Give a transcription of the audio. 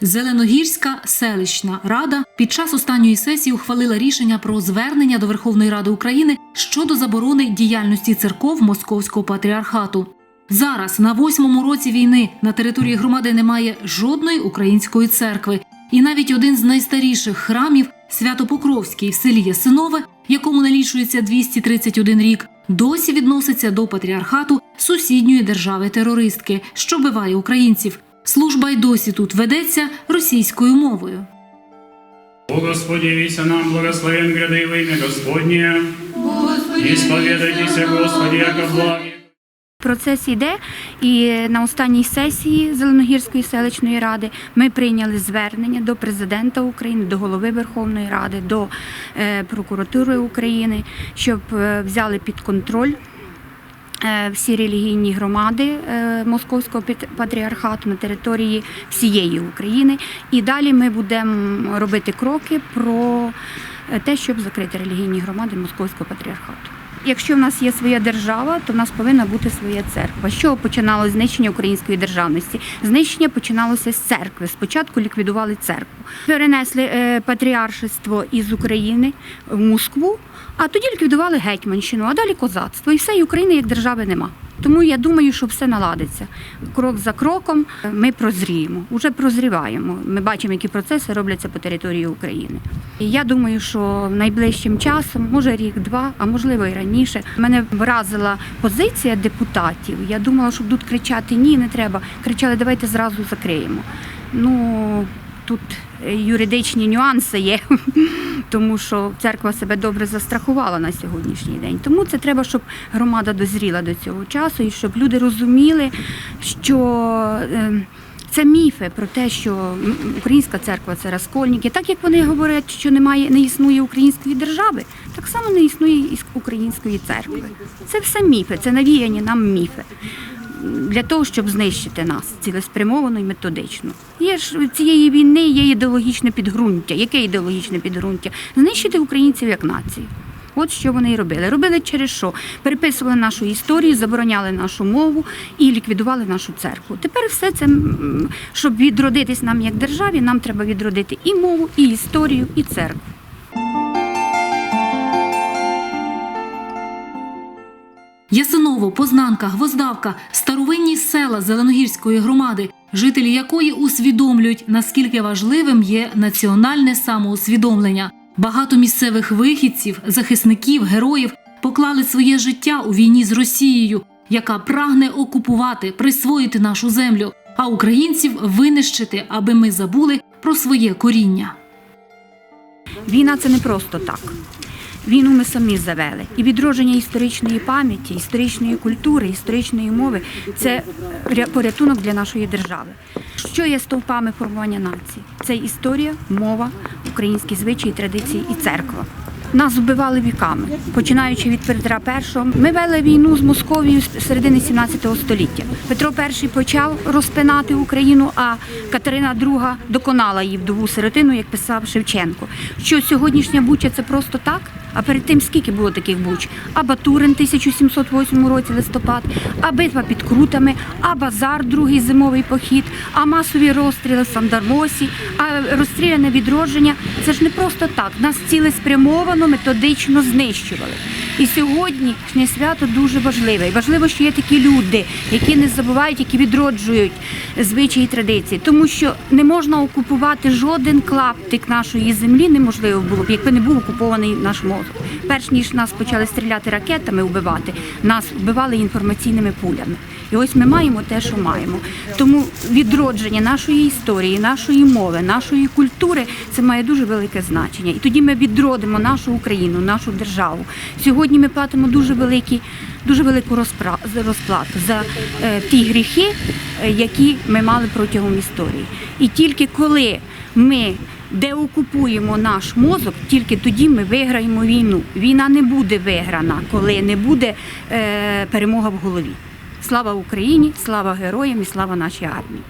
Зеленогірська селищна рада під час останньої сесії ухвалила рішення про звернення до Верховної Ради України щодо заборони діяльності церков Московського патріархату. Зараз на восьмому році війни на території громади немає жодної української церкви, і навіть один з найстаріших храмів Святопокровський в селі Ясинове, якому налічується 231 рік, досі відноситься до патріархату сусідньої держави-терористки, що вбиває українців. Служба й досі тут ведеться російською мовою. О Господи, явися нам, благословен гряды во имя Господне. Исповедайтеся, Господи, яко благи. Процес йде, і на останній сесії Зеленогірської селищної ради ми прийняли звернення до президента України, до голови Верховної Ради, до е, прокуратури України, щоб е, взяли під контроль. е, Всі релігійні громади Московського патріархату на території всієї України. І далі ми будемо робити кроки про те, щоб закрити релігійні громади Московського патріархату. Якщо в нас є своя держава, то в нас повинна бути своя церква. Що починалося знищення української державності? Знищення починалося з церкви. Спочатку ліквідували церкву, перенесли е, патріаршество із України в Москву, а тоді ліквідували гетьманщину, а далі козацтво. І все, і України як держави нема. Тому я думаю, що все наладиться. Крок за кроком ми прозріємо, уже прозріваємо. Ми бачимо, які процеси робляться по території України. І я думаю, що найближчим часом, може рік-два, а можливо і раніше, мене вразила позиція депутатів. Я думала, що будуть кричати ні, не треба. Кричали, давайте зразу закриємо. Ну тут юридичні нюанси є, тому що церква себе добре застрахувала на сьогоднішній день. Тому це треба, щоб громада дозріла до цього часу і щоб люди розуміли, що. Це міфи про те, що українська церква це розкольники. Так як вони говорять, що немає, не існує української держави, так само не існує і української церкви. Це все міфи, це навіяні нам міфи для того, щоб знищити нас цілеспрямовано і методично. Є ж цієї війни є ідеологічне підґрунтя. Яке ідеологічне підґрунтя? Знищити українців як націю. От що вони і робили. Робили через що? Переписували нашу історію, забороняли нашу мову і ліквідували нашу церкву. Тепер все це, щоб відродитись нам як державі, нам треба відродити і мову, і історію, і церкву. Ясиново, Познанка, Гвоздавка старовинні села Зеленогірської громади, жителі якої усвідомлюють, наскільки важливим є національне самоусвідомлення. Багато місцевих вихідців, захисників, героїв поклали своє життя у війні з Росією, яка прагне окупувати, присвоїти нашу землю, а українців винищити, аби ми забули про своє коріння. Війна це не просто так. Війну ми самі завели. І відродження історичної пам'яті, історичної культури, історичної мови це ря- порятунок для нашої держави. Що є стовпами формування нації? Це історія, мова, українські звичаї, традиції і церква. Нас вбивали віками, починаючи від Петра І. Ми вели війну з Московією з середини 17 століття. Петро І почав розпинати Україну, а Катерина II доконала її вдову сиротину, як писав Шевченко. Що сьогоднішня буча це просто так? А перед тим скільки було таких буч? А Батурин 1708 році листопад, а битва під Крутами, а базар, другий зимовий похід, а масові розстріли в Сандармосі, а розстріляне відродження. Це ж не просто так. Нас цілеспрямовано, методично знищували. І сьогоднішнє свято дуже важливе. І важливо, що є такі люди, які не забувають, які відроджують звичаї і традиції. Тому що не можна окупувати жоден клаптик нашої землі, неможливо було б, якби не був окупований наш мозок. Перш ніж нас почали стріляти ракетами, вбивати, нас вбивали інформаційними пулями. І ось ми маємо те, що маємо. Тому відродження нашої історії, нашої мови, нашої культури це має дуже велике значення. І тоді ми відродимо нашу Україну, нашу державу. Сьогодні ми платимо дуже великі. Дуже велику розплату за е, ті гріхи, е, які ми мали протягом історії. І тільки коли ми деокупуємо наш мозок, тільки тоді ми виграємо війну. Війна не буде виграна, коли не буде е, перемога в голові. Слава Україні, слава героям і слава нашій армії.